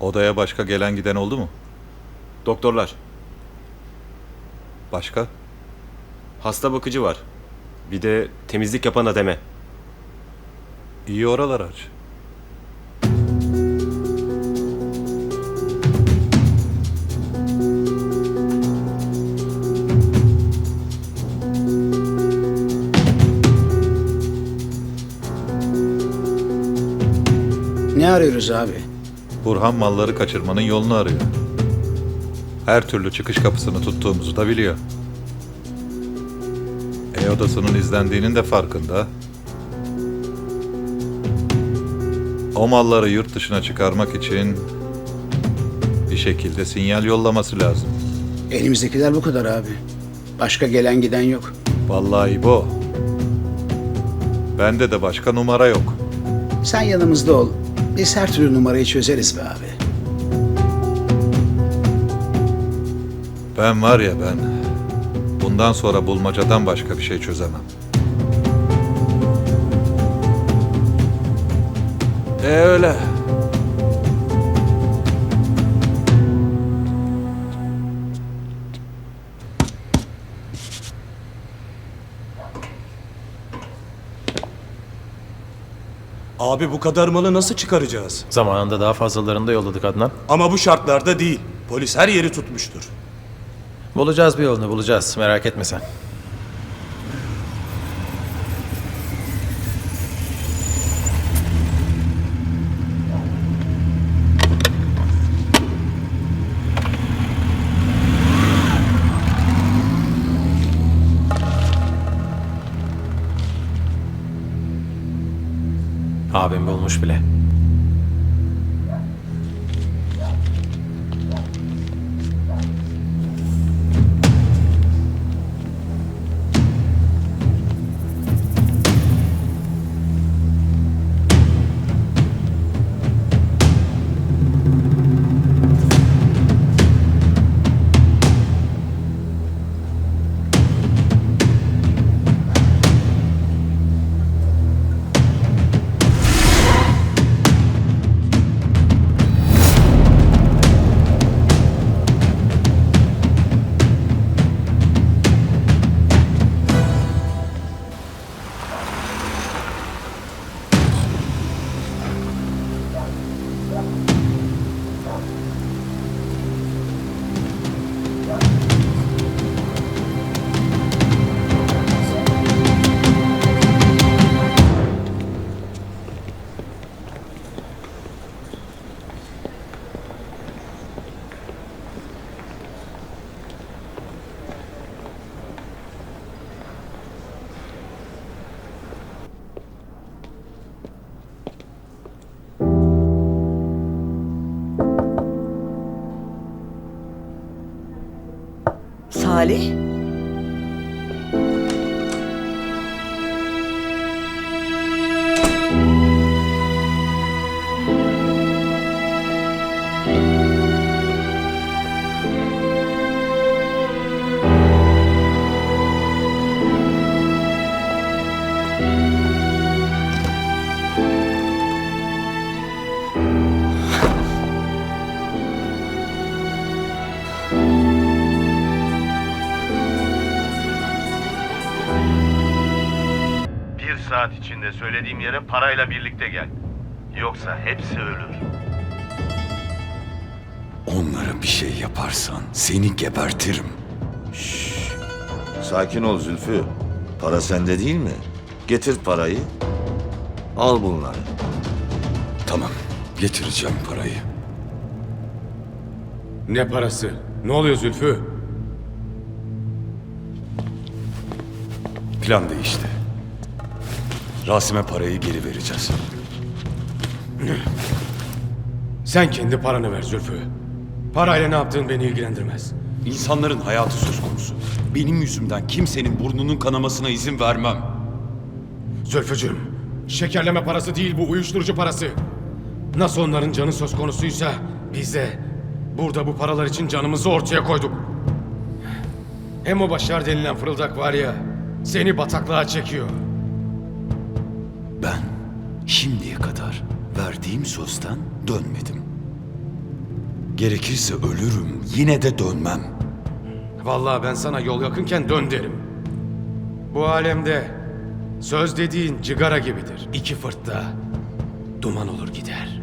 Odaya başka gelen giden oldu mu? Doktorlar. Başka? Hasta bakıcı var. Bir de temizlik yapan ademe. İyi oralar aç. Ne arıyoruz abi? Burhan malları kaçırmanın yolunu arıyor. Her türlü çıkış kapısını tuttuğumuzu da biliyor. E odasının izlendiğinin de farkında. O malları yurt dışına çıkarmak için bir şekilde sinyal yollaması lazım. Elimizdekiler bu kadar abi. Başka gelen giden yok. Vallahi bu. Bende de başka numara yok. Sen yanımızda ol. Biz her türlü numarayı çözeriz be abi. Ben var ya ben bundan sonra bulmacadan başka bir şey çözemem. E öyle. Abi bu kadar malı nasıl çıkaracağız? Zamanında daha fazlalarını da yolladık Adnan. Ama bu şartlarda değil. Polis her yeri tutmuştur. Bulacağız bir yolunu bulacağız merak etme sen. Abim bulmuş bile. Salih? Saat içinde söylediğim yere parayla birlikte gel. Yoksa hepsi ölür. Onlara bir şey yaparsan seni gebertirim. Sakin ol Zülfü. Para sende değil mi? Getir parayı. Al bunları. Tamam, getireceğim parayı. Ne parası? Ne oluyor Zülfü? Plan değişti. Rasim'e parayı geri vereceğiz. Sen kendi paranı ver Zülfü. Parayla ne yaptığın beni ilgilendirmez. İnsanların hayatı söz konusu. Benim yüzümden kimsenin burnunun kanamasına izin vermem. Zülfücüğüm, şekerleme parası değil bu uyuşturucu parası. Nasıl onların canı söz konusuysa biz de burada bu paralar için canımızı ortaya koyduk. Hem o Başar denilen fırıldak var ya, seni bataklığa çekiyor. Ben şimdiye kadar verdiğim sözden dönmedim. Gerekirse ölürüm. Yine de dönmem. Vallahi ben sana yol yakınken dön derim. Bu alemde söz dediğin cigara gibidir. İki fırtta duman olur gider.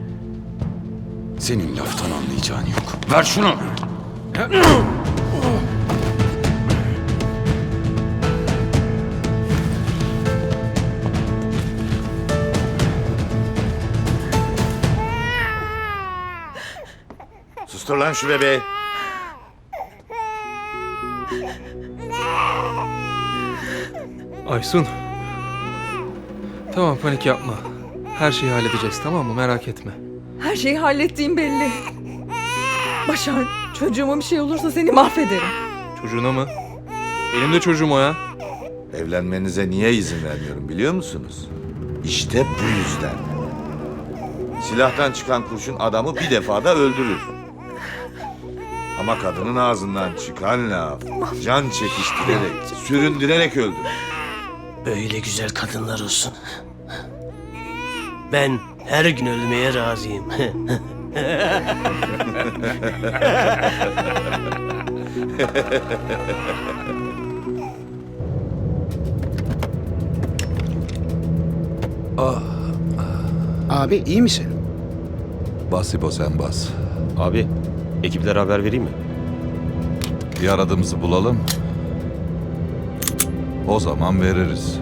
Senin laftan anlayacağın yok. Ver şunu. Sustur lan şu bebeği. Aysun. Tamam panik yapma. Her şeyi halledeceğiz tamam mı? Merak etme. Her şeyi hallettiğim belli. Başar, çocuğuma bir şey olursa seni mahvederim. Çocuğuna mı? Benim de çocuğum o ya. Evlenmenize niye izin vermiyorum biliyor musunuz? İşte bu yüzden. Silahtan çıkan kurşun adamı bir defada öldürür. Ama kadının ağzından çıkan laf can çekiştirerek, süründürerek öldürür. Böyle güzel kadınlar olsun. Ben her gün ölmeye razıyım. Abi iyi misin? Bas İbo sen bas. Abi ekiplere haber vereyim mi? Bir aradığımızı bulalım. O zaman veririz.